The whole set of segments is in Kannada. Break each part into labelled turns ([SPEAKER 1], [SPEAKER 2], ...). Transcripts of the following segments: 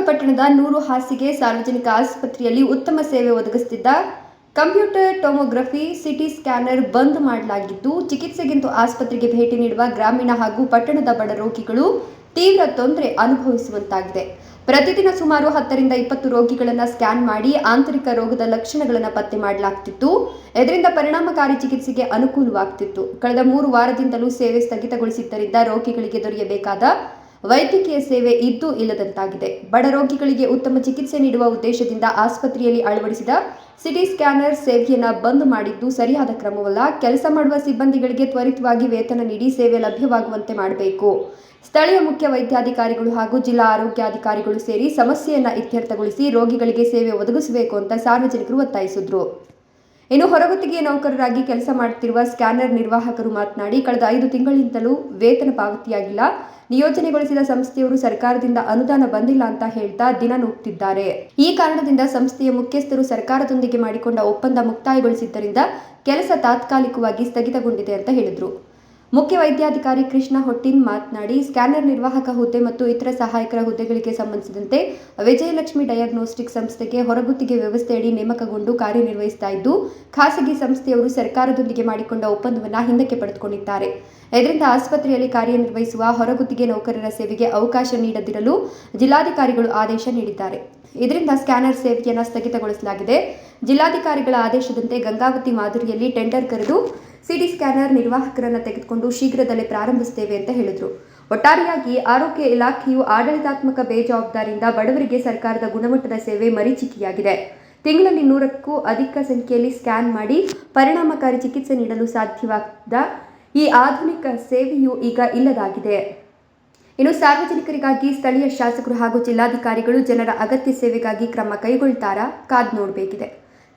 [SPEAKER 1] ಶ್ರೀರಂಗಪಟ್ಟಣದ ನೂರು ಹಾಸಿಗೆ ಸಾರ್ವಜನಿಕ ಆಸ್ಪತ್ರೆಯಲ್ಲಿ ಉತ್ತಮ ಸೇವೆ ಒದಗಿಸುತ್ತಿದ್ದ ಕಂಪ್ಯೂಟರ್ ಟೊಮೊಗ್ರಫಿ, ಸಿಟಿ ಸ್ಕ್ಯಾನರ್ ಬಂದ್ ಮಾಡಲಾಗಿದ್ದು ಚಿಕಿತ್ಸೆಗೆಂದು ಆಸ್ಪತ್ರೆಗೆ ಭೇಟಿ ನೀಡುವ ಗ್ರಾಮೀಣ ಹಾಗೂ ಪಟ್ಟಣದ ಬಡ ರೋಗಿಗಳು ತೀವ್ರ ತೊಂದರೆ ಅನುಭವಿಸುವಂತಾಗಿದೆ. ಪ್ರತಿದಿನ ಸುಮಾರು ಹತ್ತರಿಂದ ಇಪ್ಪತ್ತು ರೋಗಿಗಳನ್ನು ಸ್ಕ್ಯಾನ್ ಮಾಡಿ ಆಂತರಿಕ ರೋಗದ ಲಕ್ಷಣಗಳನ್ನು ಪತ್ತೆ ಮಾಡಲಾಗ್ತಿತ್ತು. ಇದರಿಂದ ಪರಿಣಾಮಕಾರಿ ಚಿಕಿತ್ಸೆಗೆ ಅನುಕೂಲವಾಗ್ತಿತ್ತು. ಕಳೆದ ಮೂರು ವಾರದಿಂದಲೂ ಸೇವೆ ಸ್ಥಗಿತಗೊಳಿಸಿದ್ದರಿಂದ ರೋಗಿಗಳಿಗೆ ದೊರೆಯಬೇಕಾದ ವೈದ್ಯಕೀಯ ಸೇವೆ ಇದ್ದು ಇಲ್ಲದಂತಾಗಿದೆ. ಬಡ ರೋಗಿಗಳಿಗೆ ಉತ್ತಮ ಚಿಕಿತ್ಸೆ ನೀಡುವ ಉದ್ದೇಶದಿಂದ ಆಸ್ಪತ್ರೆಯಲ್ಲಿ ಅಳವಡಿಸಿದ ಸಿಟಿ ಸ್ಕ್ಯಾನರ್ ಸೇವೆಯನ್ನು ಬಂದ್ ಮಾಡಿದ್ದು ಸರಿಯಾದ ಕ್ರಮವಲ್ಲ. ಕೆಲಸ ಮಾಡುವ ಸಿಬ್ಬಂದಿಗಳಿಗೆ ತ್ವರಿತವಾಗಿ ವೇತನ ನೀಡಿ ಸೇವೆ ಲಭ್ಯವಾಗುವಂತೆ ಮಾಡಬೇಕು. ಸ್ಥಳೀಯ ಮುಖ್ಯ ವೈದ್ಯಾಧಿಕಾರಿಗಳು ಹಾಗೂ ಜಿಲ್ಲಾ ಆರೋಗ್ಯಾಧಿಕಾರಿಗಳು ಸೇರಿ ಸಮಸ್ಯೆಯನ್ನ ಇತ್ಯರ್ಥಗೊಳಿಸಿ ರೋಗಿಗಳಿಗೆ ಸೇವೆ ಒದಗಿಸಬೇಕು ಅಂತ ಸಾರ್ವಜನಿಕರು ಒತ್ತಾಯಿಸಿದ್ರು. ಇನ್ನು ಹೊರಗುತ್ತಿಗೆ ನೌಕರರಾಗಿ ಕೆಲಸ ಮಾಡುತ್ತಿರುವ ಸ್ಕ್ಯಾನರ್ ನಿರ್ವಾಹಕರು ಮಾತನಾಡಿ, ಕಳೆದ ಐದು ತಿಂಗಳಿಂದಲೂ ವೇತನ ಪಾವತಿಯಾಗಿಲ್ಲ. ನಿಯೋಜನೆಗೊಳಿಸಿದ ಸಂಸ್ಥೆಯವರು ಸರ್ಕಾರದಿಂದ ಅನುದಾನ ಬಂದಿಲ್ಲ ಅಂತ ಹೇಳ್ತಾ ದಿನ ನೂಗ್ತಿದ್ದಾರೆ. ಈ ಕಾರಣದಿಂದ ಸಂಸ್ಥೆಯ ಮುಖ್ಯಸ್ಥರು ಸರ್ಕಾರದೊಂದಿಗೆ ಮಾಡಿಕೊಂಡ ಒಪ್ಪಂದ ಮುಕ್ತಾಯಗೊಳಿಸಿದ್ದರಿಂದ ಕೆಲಸ ತಾತ್ಕಾಲಿಕವಾಗಿ ಸ್ಥಗಿತಗೊಂಡಿದೆ ಅಂತ ಹೇಳಿದರು. ಮುಖ್ಯ ವೈದ್ಯಾಧಿಕಾರಿ ಕೃಷ್ಣ ಹೊಟ್ಟಿನ್ ಮಾತನಾಡಿ, ಸ್ಕ್ಯಾನರ್ ನಿರ್ವಾಹಕ ಹುದ್ದೆ ಮತ್ತು ಇತರ ಸಹಾಯಕರ ಹುದ್ದೆಗಳಿಗೆ ಸಂಬಂಧಿಸಿದಂತೆ ವಿಜಯಲಕ್ಷ್ಮಿ ಡಯಾಗ್ನೋಸ್ಟಿಕ್ ಸಂಸ್ಥೆಗೆ ಹೊರಗುತ್ತಿಗೆ ವ್ಯವಸ್ಥೆಯಡಿ ನೇಮಕಗೊಂಡು ಕಾರ್ಯನಿರ್ವಹಿಸ್ತಾ ಇದ್ದು, ಖಾಸಗಿ ಸಂಸ್ಥೆಯವರು ಸರ್ಕಾರದೊಂದಿಗೆ ಮಾಡಿಕೊಂಡ ಒಪ್ಪಂದವನ್ನು ಹಿಂದಕ್ಕೆ ಪಡೆದುಕೊಂಡಿದ್ದಾರೆ. ಇದರಿಂದ ಆಸ್ಪತ್ರೆಯಲ್ಲಿ ಕಾರ್ಯನಿರ್ವಹಿಸುವ ಹೊರಗುತ್ತಿಗೆ ನೌಕರರ ಸೇವೆಗೆ ಅವಕಾಶ ನೀಡದಿರಲು ಜಿಲ್ಲಾಧಿಕಾರಿಗಳು ಆದೇಶ ನೀಡಿದ್ದಾರೆ. ಇದರಿಂದ ಸ್ಕ್ಯಾನರ್ ಸೇವೆಯನ್ನು ಸ್ಥಗಿತಗೊಳಿಸಲಾಗಿದೆ. ಜಿಲ್ಲಾಧಿಕಾರಿಗಳ ಆದೇಶದಂತೆ ಗಂಗಾವತಿ ಮಾದರಿಯಲ್ಲಿ ಟೆಂಡರ್ ಕರೆದು ಸಿಟಿ ಸ್ಕ್ಯಾನರ್ ನಿರ್ವಾಹಕರನ್ನು ತೆಗೆದುಕೊಂಡು ಶೀಘ್ರದಲ್ಲೇ ಪ್ರಾರಂಭಿಸುತ್ತೇವೆ ಅಂತ ಹೇಳಿದರು. ಒಟ್ಟಾರೆಯಾಗಿ ಆರೋಗ್ಯ ಇಲಾಖೆಯು ಆಡಳಿತಾತ್ಮಕ ಬೇಜವಾಬ್ದಾರಿಯಿಂದ ಬಡವರಿಗೆ ಸರ್ಕಾರದ ಗುಣಮಟ್ಟದ ಸೇವೆ ಮರೀಚಿಕೆಯಾಗಿದೆ. ತಿಂಗಳಲ್ಲಿ ನೂರಕ್ಕೂ ಅಧಿಕ ಸಂಖ್ಯೆಯಲ್ಲಿ ಸ್ಕ್ಯಾನ್ ಮಾಡಿ ಪರಿಣಾಮಕಾರಿ ಚಿಕಿತ್ಸೆ ನೀಡಲು ಸಾಧ್ಯವಾದ ಈ ಆಧುನಿಕ ಸೇವೆಯು ಈಗ ಇಲ್ಲದಾಗಿದೆ. ಇನ್ನು ಸಾರ್ವಜನಿಕರಿಗಾಗಿ ಸ್ಥಳೀಯ ಶಾಸಕರು ಹಾಗೂ ಜಿಲ್ಲಾಧಿಕಾರಿಗಳು ಜನರ ಅಗತ್ಯ ಸೇವೆಗಾಗಿ ಕ್ರಮ ಕೈಗೊಳ್ತಾರಾ ಕಾದ್ ನೋಡಬೇಕಿದೆ.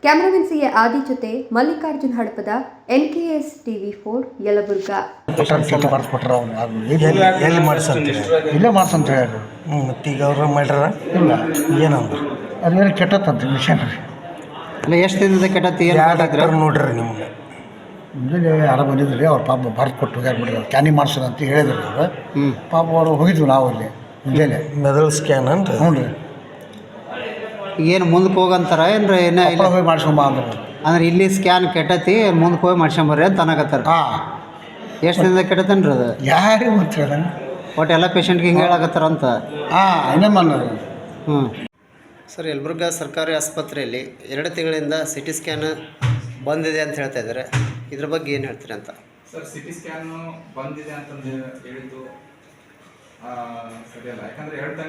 [SPEAKER 1] ಕ್ಯಾಮರಾಮನ್ ಸಿ ಎ ಆದಿ ಜೊತೆ Mallikarjun Hadapada N K S TV four Yelburga.
[SPEAKER 2] ಅದು
[SPEAKER 3] ಎಲ್ಲಿ ಮಾಡ್ಸಂತೀರಿ
[SPEAKER 2] ಇಲ್ಲೇ ಮಾಡ್ಸಂತ ಹೇಳಿ.
[SPEAKER 3] ಹ್ಞೂ ಮತ್ತು ಈಗ ಅವ್ರು ಮಾಡ್ಯಾರ
[SPEAKER 2] ಇಲ್ಲ.
[SPEAKER 3] ಏನಂದ್ರು?
[SPEAKER 2] ಅದೇನು ಕೆಟ್ಟತ್ತಂತ ಮಿಷನ್ ರೀ.
[SPEAKER 4] ಅಲ್ಲ ಎಷ್ಟು ದಿನದ ಕೆಟ್ಟತಿ ಏನು
[SPEAKER 3] ಡಾಕ್ಟರ್ ನೋಡ್ರಿ ನಿಮ್ಗೆ
[SPEAKER 2] ಮುಂಜಾನೆ ಯಾರೋ ಬಂದಿದ್ರಿ ಅವ್ರು ಪಾಪ ಬರ್ದು ಕೊಟ್ಟು ಹೋಗ್ಯಾರ ಬಿಡ್ರಿ ಅವ್ರು ಕ್ಯಾನಿಂಗ್ ಮಾಡ್ಸೋಣ ಅಂತ ಹೇಳಿದ್ರು ಅವ್ರು. ಪಾಪ ಅವರು ಹೋಗಿದ್ವಿ ನಾವು ಅಲ್ಲಿ ಮುಂಜಾನೆ.
[SPEAKER 3] ಮೆದುಳು ಸ್ಕ್ಯಾನ್ ಅಂತ
[SPEAKER 2] ಹ್ಞೂ ರೀ.
[SPEAKER 4] ಏನು ಮುಂದಕ್ಕೆ ಹೋಗಂತಾರ ಏನ್ರ? ಏನ ಇಲ್ಲ
[SPEAKER 2] ಹೋಗಿ ಮಾಡ್ಸ್ಕೊಂಬ ಅಂದ್ರೆ.
[SPEAKER 4] ಅಂದ್ರೆ ಇಲ್ಲಿ ಸ್ಕ್ಯಾನ್ ಕೆಟ್ಟತಿ ಮುಂದಕ್ಕೆ ಹೋಗಿ ಮಾಡ್ಸ್ಕೊಂಬರ್ರಿ ಅಂತ ಅನ್ನಕತ್ತಾರ.
[SPEAKER 2] ಹಾಂ.
[SPEAKER 4] ಎಷ್ಟು ದಿನದ ಕೆಟ್ಟತನ್ರಿ ಅದು?
[SPEAKER 2] ಯಾರು ಹೇಳಂಗೆ
[SPEAKER 4] ಒಟ್ಟು ಎಲ್ಲ ಪೇಷಂಟ್ಗೆ ಹಿಂಗೆ ಹೇಳಕತ್ತಾರ ಅಂತ.
[SPEAKER 2] ಹಾಂ
[SPEAKER 4] ಹ್ಞೂ. ಸರ್ ಯಲಬುರ್ಗಾ ಸರ್ಕಾರಿ ಆಸ್ಪತ್ರೆಯಲ್ಲಿ ಎರಡು ತಿಂಗಳಿಂದ ಸಿ ಟಿ ಸ್ಕ್ಯಾನ್ ಬಂದಿದೆ ಅಂತ ಹೇಳ್ತಾ ಇದ್ದಾರೆ. ಇದ್ರ ಬಗ್ಗೆ ಏನು ಹೇಳ್ತೀರಿ ಅಂತ?
[SPEAKER 5] ಸರ್ ಸಿ ಟಿ ಸ್ಕ್ಯಾನು ಬಂದಿದೆ ಅಂತಂದು ಹೇಳಿದ್ದು ಸರಿಯಲ್ಲ ಯಾಕಂದ್ರೆ ಎರಡು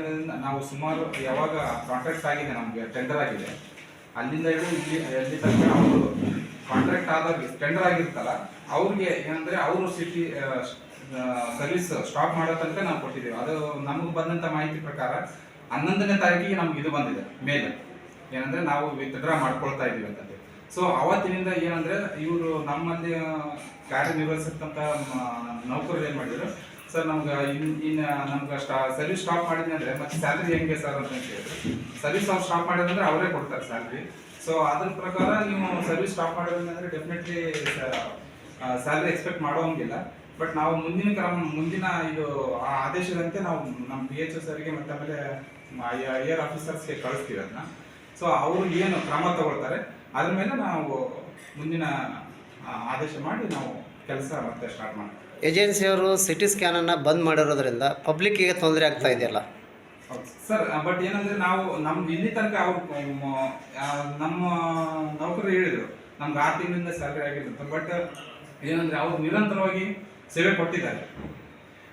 [SPEAKER 5] ನಾವು ಸುಮಾರು ಯಾವಾಗ ಕಾಂಟ್ರಾಕ್ಟ್ ಆಗಿದೆ ನಮಗೆ ಟೆಂಡರ್ ಆಗಿದೆ. ಅಲ್ಲಿಂದ ಹಿಡಿದು ಇಲ್ಲಿ, ಎಲ್ಲಿ ತನಕ ಅವರು ಕಾಂಟ್ರಾಕ್ಟ್ ಆದಾಗ ಟೆಂಡರ್ ಆಗಿರ್ತಲ್ಲ ಅವ್ರಿಗೆ ಏನಂದ್ರೆ ಅವರು ಸಿಟಿ ಸರ್ವಿಸ್ ಸ್ಟಾಪ್ ಮಾಡೋ ತನಕ ನಾವು ಕೊಟ್ಟಿದ್ದೀವಿ. ಅದು ನಮಗೆ ಬಂದಂತ ಮಾಹಿತಿ ಪ್ರಕಾರ ಹನ್ನೊಂದನೇ ತಾರೀಕಿಗೆ ನಮ್ಗೆ ಇದು ಬಂದಿದೆ, ಮೇಲ್. ಏನಂದ್ರೆ ನಾವು ವಿತ್ಡ್ರಾ ಮಾಡ್ಕೊಳ್ತಾ ಇದೀವಿ ಅಂತ ಸೊ ಅವತ್ತಿನಿಂದ ಏನಂದ್ರೆ ಇವರು ನಮ್ಮಲ್ಲಿ ಕಾರ್ಯನಿರ್ವಹಿಸತಕ್ಕಂಥ ನೌಕರರು ಏನ್ ಮಾಡಿದ್ರು ಸರ್, ನಮ್ಗೆ ಇನ್ ಇನ್ ನಮ್ಗೆ ಸರ್ವಿಸ್ ಸ್ಟಾಪ್ ಮಾಡಿದ್ವಿ ಅಂದ್ರೆ ಮತ್ತೆ ಸ್ಯಾಲ್ರಿ ಹೆಂಗೆ ಸರ್ ಅಂತ ಕೇಳಿದ್ರು. ಸರ್ವಿಸ್ ಅವ್ರು ಸ್ಟಾಪ್ ಮಾಡಿದ್ರೆ ಅವರೇ ಕೊಡ್ತಾರೆ ಸ್ಯಾಲ್ರಿ ಸೊ ಅದ್ರ ಪ್ರಕಾರ ನೀವು ಸರ್ವಿಸ್ ಸ್ಟಾಪ್ ಮಾಡಿದ್ರೆ ಡೆಫಿನೆಟ್ಲಿ ಸ್ಯಾಲ್ರಿ ಎಕ್ಸ್ಪೆಕ್ಟ್ ಮಾಡೋಂಗಿಲ್ಲ ಬಟ್ ನಾವು ಮುಂದಿನ ಕ್ರಮ, ಮುಂದಿನ ಇದು, ಆ ಆದೇಶದಂತೆ ನಾವು ನಮ್ಮ ಪಿ ಎಚ್ ಸರ್ಗೆ ಮತ್ತೆ ಆಮೇಲೆ ಐ ಆರ್ ಆಫೀಸರ್ಸ್ಗೆ ಕಳಿಸ್ತೀವಿ ಅದನ್ನ. ಸೊ ಅವರು ಏನು ಕ್ರಮ ತಗೊಳ್ತಾರೆ, ಅದ್ರ ಮೇಲೆ ನಾವು ಮುಂದಿನ ಆದೇಶ ಮಾಡಿ ನಾವು ಕೆಲಸ ಮತ್ತೆ ಸ್ಟಾರ್ಟ್ ಮಾಡ್ತೀವಿ.
[SPEAKER 4] ಏಜೆನ್ಸಿಯವರು ಸಿ ಟಿ ಸ್ಕ್ಯಾನನ್ನು ಬಂದ್ ಮಾಡಿರೋದ್ರಿಂದ ಪಬ್ಲಿಕ್ಕಿಗೆ ತೊಂದರೆ ಆಗ್ತಾ ಇದೆಯಲ್ಲ?
[SPEAKER 5] ಸರ್ ಬಟ್ ಏನಂದ್ರೆ ನಾವು ನಮ್ಮ ಇಲ್ಲಿ ತನಕ ಅವ್ರು ನಮ್ಮ ನೌಕರರು ಹೇಳಿದ್ರು, ನಮ್ಗೆ ಆರು ತಿಂಗಳಿಂದ ಸ್ಯಾಲ್ರಿ ಆಗಿರುತ್ತೆ ಬಟ್ ಏನಂದ್ರೆ ಅವ್ರು ನಿರಂತರವಾಗಿ ಸೇವೆ ಕೊಟ್ಟಿದ್ದಾರೆ.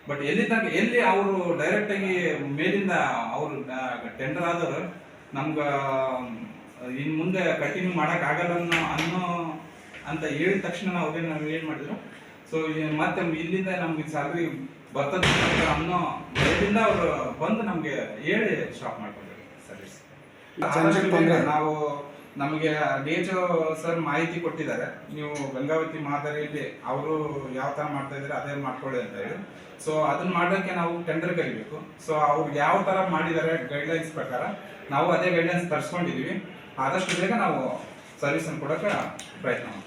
[SPEAKER 5] ಬಟ್ ಎಲ್ಲಿ ತನಕ, ಎಲ್ಲಿ ಅವರು ಡೈರೆಕ್ಟ್ ಆಗಿ ಮೇಲಿಂದ ಅವರು ಟೆಂಡರ್ ಆದವರು, ನಮ್ಗೆ ಇನ್ನು ಮುಂದೆ ಕಂಟಿನ್ಯೂ ಮಾಡಕ್ ಆಗಲ್ಲ ಅನ್ನೋ ಅನ್ನೋ ಅಂತ ಹೇಳಿದ ತಕ್ಷಣ ನಾವು ಏನು ಮಾಡಿದ್ರು ಸೊ ಮತ್ತೆ ಇಲ್ಲಿಂದ ನಮ್ಗೆ ಸ್ಯಾಲ್ರಿ ಬರ್ತದೆ ಅನ್ನೋ ಭಯದಿಂದ ಅವರು ಬಂದು ನಮಗೆ ಹೇಳಿ ಸ್ಟಾಪ್ ಮಾಡ್ಕೊಂಡ್ರು ಸರ್ವಿಸ್ ನಾವು ನಮಗೆ ಡಿ ಎಚ್ ಸರ್ ಮಾಹಿತಿ ಕೊಟ್ಟಿದ್ದಾರೆ. ನೀವು ಗಂಗಾವತಿ ಮಾದರಿಯಲ್ಲಿ ಅವರು ಯಾವ ತರ ಮಾಡ್ತಾ ಇದ್ದಾರೆ ಅದೇ ಮಾಡ್ಕೊಳ್ಳಿ ಅಂತ ಹೇಳಿ. ಸೊ ಅದನ್ನ ಮಾಡೋಕ್ಕೆ ನಾವು ಟೆಂಡರ್ ಕರಿಬೇಕು. ಸೊ ಅವ್ರು ಯಾವ ತರ ಮಾಡಿದ್ದಾರೆ ಗೈಡ್ಲೈನ್ಸ್ ಪ್ರಕಾರ ನಾವು ಅದೇ ಗೈಡ್ಲೈನ್ಸ್ ತರಿಸ್ಕೊಂಡಿದೀವಿ. ಆದಷ್ಟು ಬೇಗ ನಾವು ಸರ್ವಿಸ್ ಅನ್ನು ಕೊಡೋಕೆ ಪ್ರಯತ್ನ ಮಾಡ್ತೀವಿ.